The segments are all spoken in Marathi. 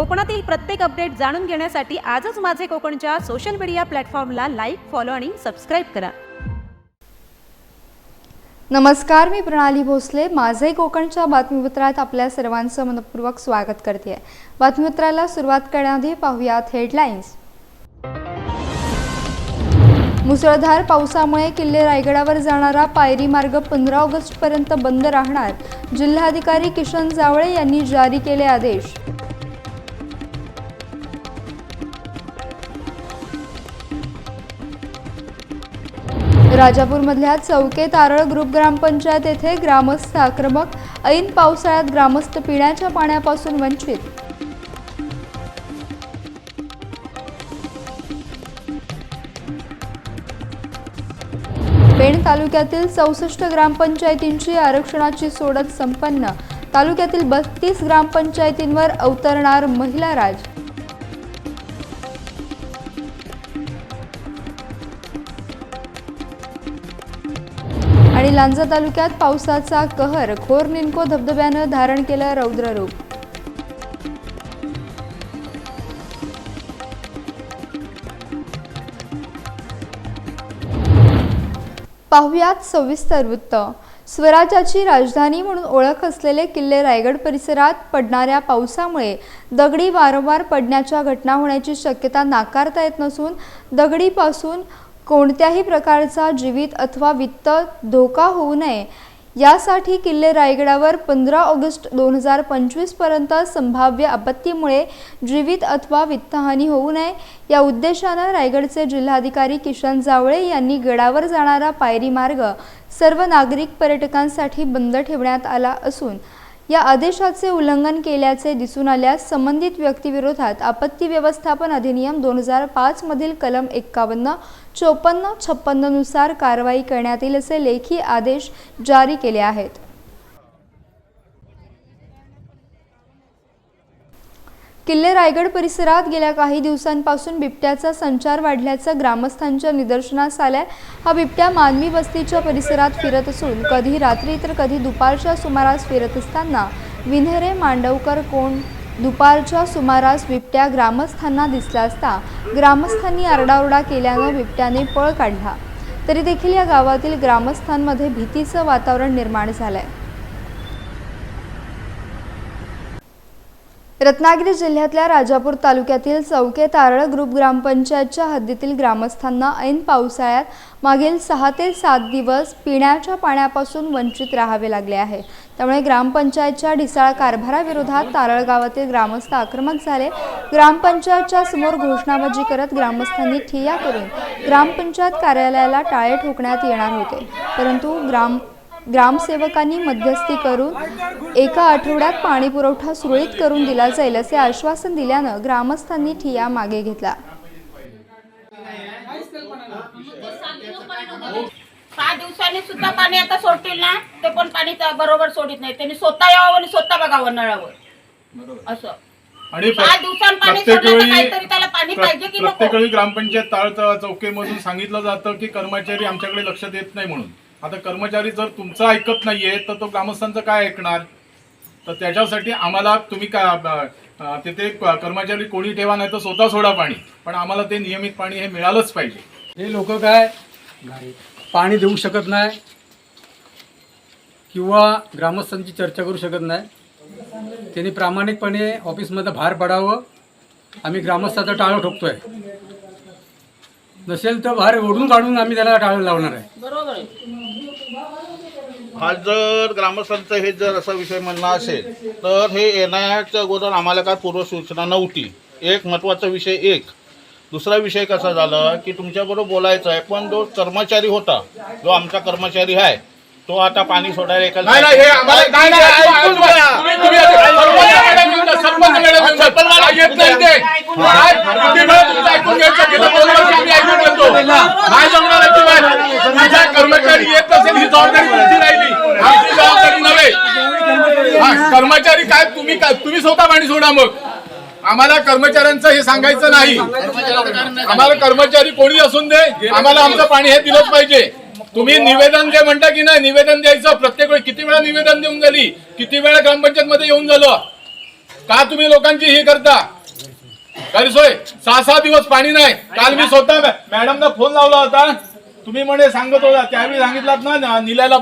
कोकणातील प्रत्येक अपडेट जाणून घेण्यासाठी आजच माझे कोकणच्या सोशल मीडिया प्लॅटफॉर्मला लाईक फॉलो आणि सबस्क्राईब करा. नमस्कार मी प्रणाली भोसले. माझे कोकणच्या बातमीपत्रात आपल्या सर्वांचं मनपूर्वक स्वागत करते. बातमीपत्राला सुरुवात करण्याआधी पाहुयात हेडलाईन्स मुसळधार पावसामुळे किल्ले रायगडावर जाणारा पायरी मार्ग पंधरा ऑगस्टपर्यंत बंद राहणार. जिल्हाधिकारी किशन जावळे यांनी जारी केले आदेश. राजापूरमधल्या चौके तारळ ग्रुप ग्रामपंचायत येथे ग्रामस्थ आक्रमक ऐन पावसाळ्यात ग्रामस्थ पिण्याच्या पाण्यापासून वंचित. पेण तालुक्यातील चौसष्ट ग्रामपंचायतींची आरक्षणाची सोडत संपन्न. तालुक्यातील बत्तीस ग्रामपंचायतींवर अवतरणार महिला राज. लांजा तालुक्यात पावसाचा कहर खोर निनको धबधब्यानं धारण केलं रौद्ररूप. पाहुयात सविस्तर वृत्त. स्वराज्याची राजधानी म्हणून ओळख असलेले किल्ले रायगड परिसरात पडणाऱ्या पावसामुळे दगडी वारंवार पडण्याच्या घटना होण्याची शक्यता नाकारता येत नसून दगडीपासून कोणत्याही प्रकारचा जीवित अथवा वित्त धोका होऊ नये. यासाठी किल्ले रायगडावर पंधरा ऑगस्ट दोन हजार पंचवीसपर्यंत संभाव्य आपत्तीमुळे जीवित अथवा वित्तहानी होऊ नये. या उद्देशानं रायगडचे जिल्हाधिकारी किशन जावळे यांनी गडावर जाणारा पायरी मार्ग सर्व नागरिक पर्यटकांसाठी बंद ठेवण्यात आला असून या आदेशाचे उल्लंघन केल्याचे दिसून आल्यास संबंधित व्यक्तीविरोधात आपत्ती व्यवस्थापन अधिनियम दोन हजार पाचमधील कलम एक्कावन्न चोपन्न छप्पन्ननुसार कारवाई करण्यात येईल असे लेखी आदेश जारी केले आहेत. किल्ले रायगड परिसरात गेल्या काही दिवसांपासून बिबट्याचा संचार वाढल्याचं ग्रामस्थांच्या निदर्शनास आलंय. हा बिबट्या मानवी वस्तीच्या परिसरात फिरत असून कधी रात्री तर कधी दुपारच्या सुमारास फिरत असताना. विन्हेरे मांडवकर कोण? दुपारच्या सुमारास बिबट्या ग्रामस्थांना दिसला असता. ग्रामस्थांनी आरडाओरडा केल्यानं बिबट्याने पळ काढला. तरी देखील या गावातील ग्रामस्थांमध्ये भीतीचं वातावरण निर्माण झालंय. रत्नागिरी जिल्ह्यातल्या राजापूर तालुक्यातील चौके तारळ ग्रुप ग्रामपंचायतच्या हद्दीतील ग्रामस्थांना ऐन पावसाळ्यात मागील सहा ते सात दिवस पिण्याच्या पाण्यापासून वंचित राहावे लागले आहे. त्यामुळे ग्रामपंचायतच्या ढिसाळ कारभाराविरोधात तारळ गावातील ग्रामस्थ आक्रमक झाले. ग्रामपंचायतच्या समोर घोषणाबाजी करत ग्रामस्थांनी ठिय्या करून ग्रामपंचायत कार्यालयाला टाळे ठोकण्यात येणार होते. परंतु ग्राम ग्रामसेवकांनी मध्यस्थी करून एका आठवड्यात पाणी पुरवठा सुरळीत करून दिला जाईल असे आश्वासन दिल्यानं ग्रामस्थांनी ठिया मागे घेतला. सहा दिवसांनी सुद्धा पाणी आता सोडतील ना? ते पण पाणी बरोबर सोडित नाही. त्यांनी स्वतः यावं आणि स्वतः बघावं नळावर. असं. आणि सहा दिवसांनी पाणी प्रत्येक वेळी काहीतरी त्याला पाणी पाहिजे की नको? प्रत्येक वेळी ग्रामपंचायत ताळ चौकीमधून सांगितलं जातं की कर्मचारी आमच्याकडे लक्ष देत नाही म्हणून. आता कर्मचारी जर तुमचं ऐकत नाहीये तर तो ग्रामस्थांचं काय ऐकणार? तर त्याच्यासाठी आम्हाला तुम्ही का तिथे कर्मचारी कोणी ठेवा नाही तर स्वतः सोडा पाणी. पण आम्हाला ते नियमित पाणी हे मिळालंच पाहिजे. हे लोक काय? पाणी देऊ शकत नाही किंवा ग्रामस्थांची चर्चा करू शकत नाही. त्यांनी प्रामाणिकपणे ऑफिसमध्ये बाहेर पडावं. आम्ही ग्रामस्थाचं टाळं ठोकतोय. नसेल तर बाहेर ओढून काढून आम्ही त्याला टाळं लावणार आहे. बरोबर आहे. हा जर ग्रामस्थांचं हे जर असा विषय म्हणणं असेल तर हे येण्याच्या अगोदर आम्हाला काय पूर्वसूचना नव्हती. एक महत्त्वाचा विषय एक. दुसरा विषय कसा झाला की तुमच्याबरोबर बोलायचं आहे पण जो कर्मचारी होता जो आमचा कर्मचारी आहे तो आता पाणी सोडायला एका नाही नाही हे आम्हाला नाही नाही ऐकून घ्या. तुम्ही तुम्ही सरपंच मॅडम येऊन जा. सरपंच मॅडम येत नाही ते. काय? किती वेळा तुमचं ऐकून घ्यायचं? गेल्या दोन वर्षी आम्ही ऐकून घेतो. नाही जमणार अजिबात. तुमचा कर्मचारी येत ही जबाबदारी तुमची राहिली आमची जबाबदारी नव्हे हा, कर्मचारी काय तुम्ही काय तुम्ही स्वतः पाणी सोडा मग आम्हाला कर्मचाऱ्यांचं हे सांगायचं नाही आम्हाला कर्मचारी कोणी असून दे आम्हाला आमचं पाणी हे दिलंच पाहिजे तुम्ही निवेदन जे म्हणता की नाही निवेदन द्यायचं. प्रत्येक वेळी किती वेळा निवेदन देऊन झाली किती वेळा ग्रामपंचायत मध्ये येऊन झालं? का तुम्ही लोकांची ही करता? गैरसोय सहा सहा दिवस पाणी नाही. काल मी स्वतः मॅडमना फोन लावला होता. तुम्ही म्हणे सांगत होता त्यावेळी सांगितलात ना निलायला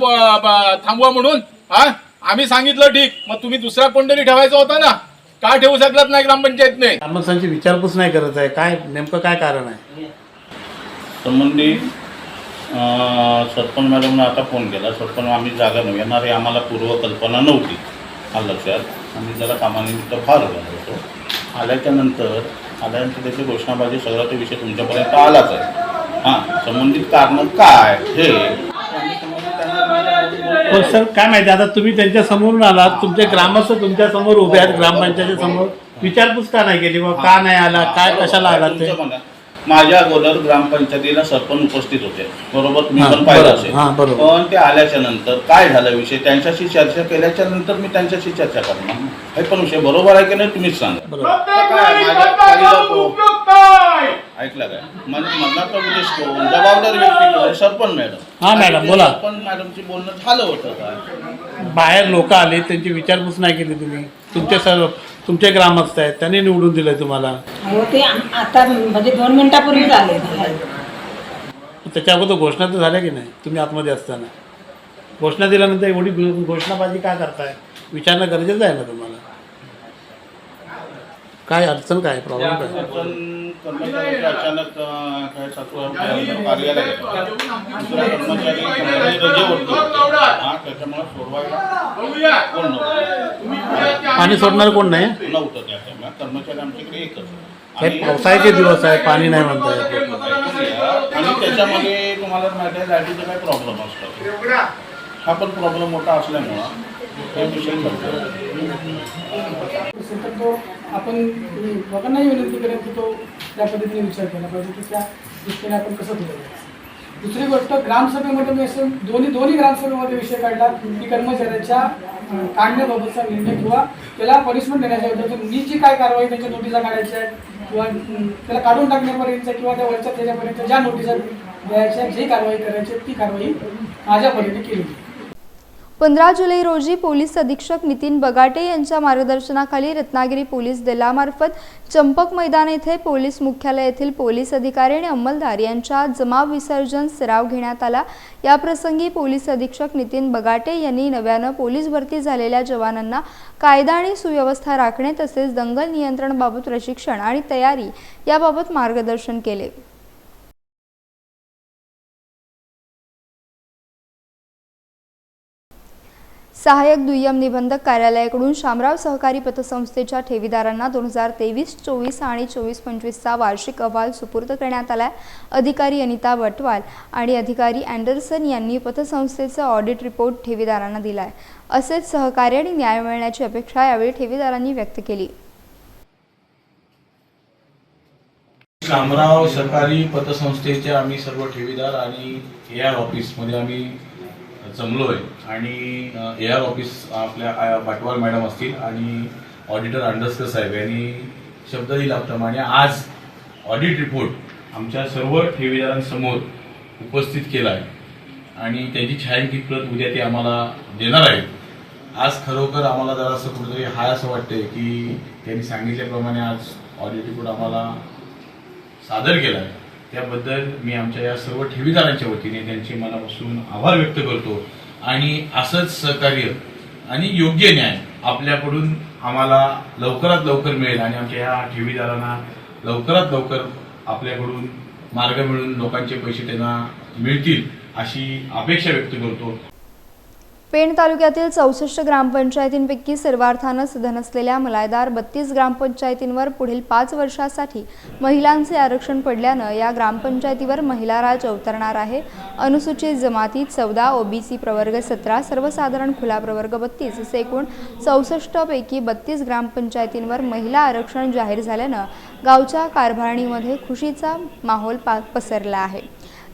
थांबवा म्हणून. हा? आम्ही सांगितलं ठीक. मग तुम्ही दुसरा कोणतरी ठेवायचा होता ना? का ठेवू शकलात नाही ग्रामपंचायतने? ग्रामस्थांची विचारपूस नाही करत आहे. काय नेमकं काय कारण आहे? संबंधित सरपंच मॅडमनं आता फोन केला. सरपंच आम्ही जागा नव्हे येणार हे आम्हाला पूर्वकल्पना नव्हती. हा लक्षात. आम्ही जरा कामानिमित्त फार झालो होतो आल्याच्यानंतर आल्यानंतर त्याची घोषणाबाजी सगळा तो विषय तुमच्यापर्यंत आलाच आहे. हां संबंधित कारणं काय हे? पण सर काय माहिती आता तुम्ही त्यांच्या समोरून आलात. तुमचे ग्रामस्थ तुमच्यासमोर उभे आहेत ग्रामपंचायती समोर. विचारपूस का नाही केली? बा का नाही आला? काय कशाला आला ते. माझ्या अगोदर ग्रामपंचायतीला सरपंच उपस्थित होते. बरोबर? हां, पण पाहिलं. असेल. हां, बरोबर. पण ते आल्याच्यानंतर काय झाला विषय? त्यांच्याशी चर्चा केल्याच्यानंतर मी त्यांच्याशी चर्चा करणार. हे पण विषय बरोबर आहे की नाही तुम्हीच सांगा. काय, ऐकलं काय? म्हणजे मधला उद्देश कोण जबाबदार व्यक्ती कोण सरपंच मॅडम. हां, मॅडम, बोला. सरपंच मॅडमची बोलणं झालं होतं. काय बाहेर लोक आले त्यांची विचारपूस नाही केली तुम्ही. तुमचे सर्व तुमचे ग्रामस्थ आहेत त्यांनी निवडून दिलंय तुम्हाला? हो ते आता म्हणजे दोन मिनिटापूर्वी झाले. त्याच्या अगोदर घोषणा तर झाल्या की नाही? तुम्ही आतमध्ये असताना. घोषणा दिल्यानंतर एवढी घोषणाबाजी काय करताय? विचारणं गरजेचं आहे ना तुम्हाला? काय अडचण काय? प्रॉब्लेम काय? कर्मचाऱ्याचे अचानक अं, काय कार्यालय. दुसरा कर्मचारी रजेवरती होता. हा, त्याच्यामुळे सोडवायला कोण नव्हतं? पाणी सोडणार कोण नाही? नव्हतं त्या टाइमला कर्मचारी आमच्याकडे एकच. हे आणि पावसाळ्याचे दिवस आहे पाणी नाही म्हणताय. आणि त्याच्यामध्ये तुम्हाला माहिती आहे लाईटीचे काही प्रॉब्लेम असतात हा पण प्रॉब्लेम मोठा असल्यामुळं तर तो आपण लोकांनाही विनंती करेन की तो त्या पद्धतीने विचार केला पाहिजे की त्या दृष्टीने आपण कसं बोलतो दुसरी गोष्ट ग्रामसभेमध्ये मी असं दोन्ही दोन्ही ग्रामसभेमध्ये विषय काढला की कर्मचाऱ्याच्या काढण्याबाबतचा निर्णय किंवा त्याला पनिशमेंट देण्याच्या विरुद्ध मी जी काय कारवाई त्याच्या नोटिसा काढायच्या किंवा त्याला काढून टाकण्यापर्यंत किंवा त्या वरच्या त्याच्यापर्यंत ज्या नोटिसा द्यायच्या जी कारवाई करायची आहे, ती कारवाई माझ्या परीने केली पंधरा जुलै रोजी पोलीस अधीक्षक नितीन बगाटे यांच्या मार्गदर्शनाखाली रत्नागिरी पोलीस दलामार्फत चंपक मैदान येथे पोलीस मुख्यालय येथील पोलीस अधिकारी आणि अंमलदार यांच्या जमाव विसर्जन सराव घेण्यात आला. याप्रसंगी पोलीस अधीक्षक नितीन बगाटे यांनी नव्यानं पोलीस भरती झालेल्या जवानांना कायदा आणि सुव्यवस्था राखणे तसेच दंगल नियंत्रणाबाबत प्रशिक्षण आणि तयारी याबाबत मार्गदर्शन केले. सहाय्यक दुय्यम निबंधक कार्यालयाकडून शामराव सहकारी पतसंस्थेच्या ठेवीदारांना दोन हजार तेवीस चोवीस आणि चोवीस पंचवीसचा वार्षिक अहवाल सुपूर्द करण्यात आला अधिकारी अनिता वटवाल आणि अधिकारी अँडरसन यांनी पतसंस्थेचा ऑडिट रिपोर्ट ठेवीदारांना दिलाय. असेच सहकार्य आणि न्याय मिळण्याची अपेक्षा यावेळी ठेवीदारांनी व्यक्त केली. शामराव सहकारी पतसंस्थेचे आम्ही सर्व ठेवीदार आणि ए आर ऑफिसमध्ये आम्ही जमलो आहे आणि ए आर ऑफिस आपल्या आ- मॅडम असतील आणि ऑडिटर अंडस्कर साहेब यांनी शब्द दिल्याप्रमाणे आज ऑडिट रिपोर्ट आमच्या सर्व ठेवीदारांसमोर उपस्थित केला आहे आणि त्याची छायांकित प्रत उद्या ते आम्हाला देणार आहेत. आज खरोखर आम्हाला जरा असं कुठेतरी हाय असं वाटतंय की त्यांनी सांगितल्याप्रमाणे आज ऑडिट रिपोर्ट आम्हाला सादर केला आहे त्याबद्दल मी आमच्या या सर्व ठेवीदारांच्या वतीने त्यांचे मनापासून आभार व्यक्त करतो. आणि असंच सहकार्य आणि योग्य न्याय आपल्याकडून आम्हाला लवकरात लवकर मिळेल आणि आमच्या या ठेवीदारांना लवकरात लवकर आपल्याकडून मार्ग मिळून लोकांचे पैसे त्यांना मिळतील अशी अपेक्षा व्यक्त करतो. पेण तालुक्यातील चौसष्ट ग्रामपंचायतींपैकी सर्वार्थानं सधन असलेल्या मलायदार बत्तीस ग्रामपंचायतींवर पुढील पाच वर्षासाठी महिलांचे आरक्षण पडल्यानं या ग्रामपंचायतीवर महिला राज अवतरणार आहे. अनुसूचित जमाती चौदा ओबीसी प्रवर्ग सतरा सर्वसाधारण खुला प्रवर्ग बत्तीस असे एकूण चौसष्टपैकी बत्तीस ग्रामपंचायतींवर महिला आरक्षण जाहीर झाल्यानं गावच्या कारभारणीमध्ये खुशीचा माहोल पा पसरला आहे.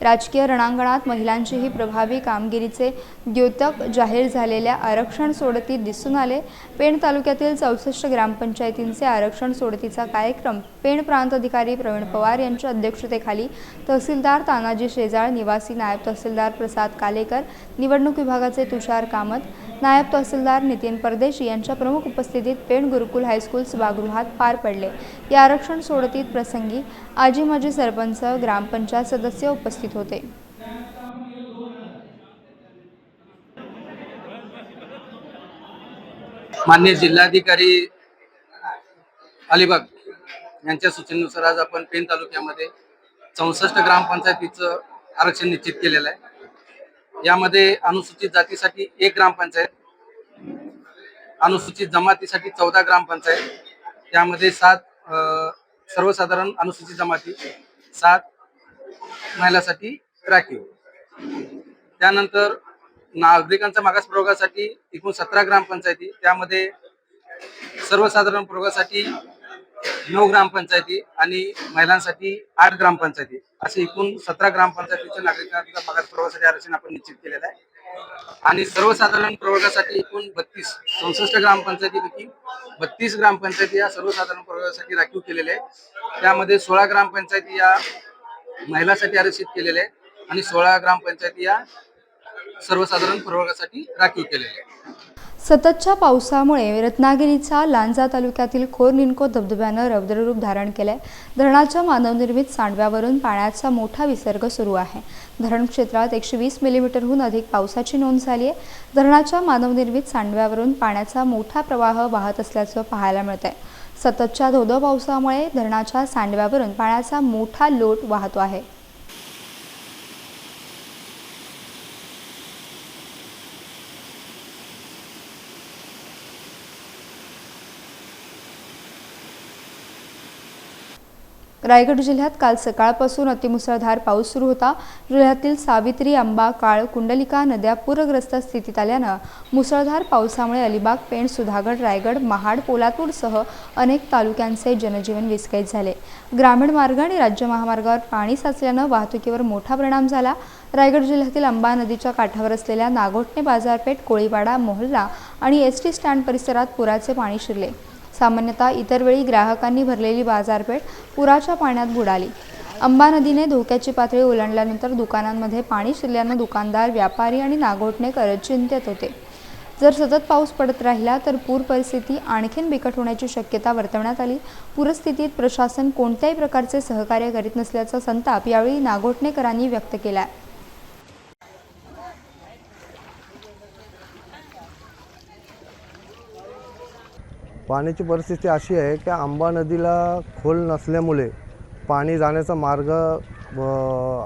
राजकीय रणांगणात महिलांचीही प्रभावी कामगिरीचे द्योतक जाहीर झालेल्या आरक्षण सोडतीत दिसून आले. पेण तालुक्यातील चौसष्ट ग्रामपंचायतींचे आरक्षण सोडतीचा कार्यक्रम पेण प्रांत अधिकारी प्रवीण पवार यांच्या अध्यक्षतेखाली तहसीलदार तानाजी शेजाळ निवासी नायब तहसीलदार प्रसाद कालेकर निवडणूक विभागाचे तुषार कामत नायब तहसीलदार नितीन परदेशी यांच्या प्रमुख उपस्थितीत पेण गुरुकुल हायस्कूल सभागृहात पार पडले. या आरक्षण सोडतीत प्रसंगी आजी माजी सरपंच ग्रामपंचायत सदस्य उपस्थित होते. मान्य जिल्हाधिकारी अलिबाग यांच्या सूचनेनुसार आज आपण पेण तालुक्यामध्ये चौसष्ट ग्रामपंचायतीचं आरक्षण निश्चित केलेलं आहे. यामध्ये अनुसूचित जातीसाठी एक ग्रामपंचायत अनुसूचित जमातीसाठी चौदा ग्रामपंचायत त्यामध्ये सात सर्वसाधारण अनुसूचित जमाती सात महिलासाठी राखीव. त्यानंतर नागरिकांच्या मागास प्रयोगासाठी एकूण सतरा ग्रामपंचायती त्यामध्ये सर्वसाधारण प्रयोगासाठी नऊ ग्रामपंचायती आणि महिलांसाठी आठ ग्रामपंचायती. असे एकूण सतरा ग्रामपंचायतीच्या नागरिकांच्या भागात प्रवर्गासाठी आरक्षण आपण निश्चित केलेलं आहे. आणि सर्वसाधारण प्रवर्गासाठी एकूण बत्तीस चौसष्ट ग्रामपंचायतीपैकी बत्तीस ग्रामपंचायती या सर्वसाधारण प्रवर्गासाठी राखीव केलेल्या आहेत. त्यामध्ये सोळा ग्रामपंचायती या महिलांसाठी आरक्षित केलेल्या आहेत आणि सोळा ग्रामपंचायती या सर्वसाधारण प्रवर्गासाठी राखीव केलेल्या आहेत. सततच्या पावसामुळे रत्नागिरीचा लांजा तालुक्यातील खोर निनको धबधब्यानं रौद्ररूप धारण केलंय. धरणाच्या मानवनिर्मित सांडव्यावरून पाण्याचा मोठा विसर्ग सुरू आहे. धरण क्षेत्रात एकशे वीस मिलीमीटरहून अधिक पावसाची नोंद झाली आहे. धरणाच्या मानवनिर्मित सांडव्यावरून पाण्याचा मोठा प्रवाह वाहत असल्याचं पाहायला मिळत आहे सततच्या धोधो पावसामुळे धरणाच्या सांडव्यावरून पाण्याचा मोठा लोट वाहतो आहे. रायगड जिल्ह्यात काल सकाळपासून अतिमुसळधार पाऊस सुरू होता. जिल्ह्यातील सावित्री आंबा काळ कुंडलिका नद्या पूरग्रस्त स्थितीत आल्यानं मुसळधार पावसामुळे अलिबाग पेण सुधागड रायगड महाड पोलादपूरसह अनेक तालुक्यांचे जनजीवन विस्कळीत झाले. ग्रामीण मार्ग आणि राज्य महामार्गावर पाणी साचल्यानं वाहतुकीवर मोठा परिणाम झाला. रायगड जिल्ह्यातील अंबा नदीच्या काठावर असलेल्या नागोठणे बाजारपेठ कोळीवाडा मोहल्ला आणि एस टी स्टँड परिसरात पुराचे पाणी शिरले. सामान्यतः इतर वेळी ग्राहकांनी भरलेली बाजारपेठ पुराच्या पाण्यात बुडाली. अंबा नदीने धोक्याची पातळी ओलांडल्यानंतर दुकानांमध्ये पाणी शिरल्यानं दुकानदार व्यापारी आणि नागोठणेकर चिंतेत होते. जर सतत पाऊस पडत राहिला तर पूर परिस्थिती आणखीन बिकट होण्याची शक्यता वर्तवण्यात आली. पूरस्थितीत प्रशासन कोणत्याही प्रकारचे सहकार्य करीत नसल्याचा संताप यावेळी नागोठणेकरांनी व्यक्त केला आहे पाण्याची परिस्थिती अशी आहे की आंबा नदीला खोल नसल्यामुळे पाणी जाण्याचा मार्ग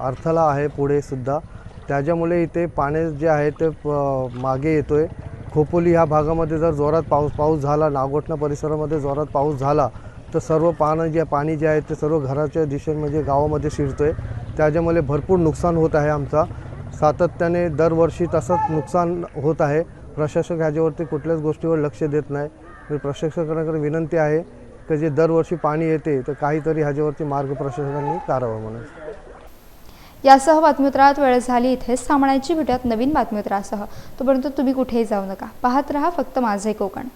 अर्थला आहे पुढे सुद्धा. त्याच्यामुळे इथे पाणी जे आहे ते प- मागे येतो आहे खोपोली ह्या भागामध्ये जर जोरात पाऊस पाऊस झाला नागोठणा परिसरामध्ये जोरात पाऊस झाला तर सर्व पानं जे पाणी जे आहे ते सर्व घराच्या दिशेने म्हणजे गावामध्ये शिरतो आहे त्याच्यामुळे भरपूर नुकसान होत आहे आमचा. सातत्याने दरवर्षी तसंच नुकसान होत आहे. प्रशासक ह्याच्यावरती कुठल्याच गोष्टीवर लक्ष देत नाही. मी प्रशासनाकडे विनंती आहे की जे दरवर्षी पाणी येते तर काहीतरी ह्याच्यावरती मार्ग प्रशासनाने काढावा म्हणून. यासह बातमीपत्रात वेळ झाली इथेच थांबण्याची. भेटत नवीन बातमीपत्रासह. तोपर्यंत तुम्ही कुठेही जाऊ नका. पाहत रहा फक्त माझे कोकण.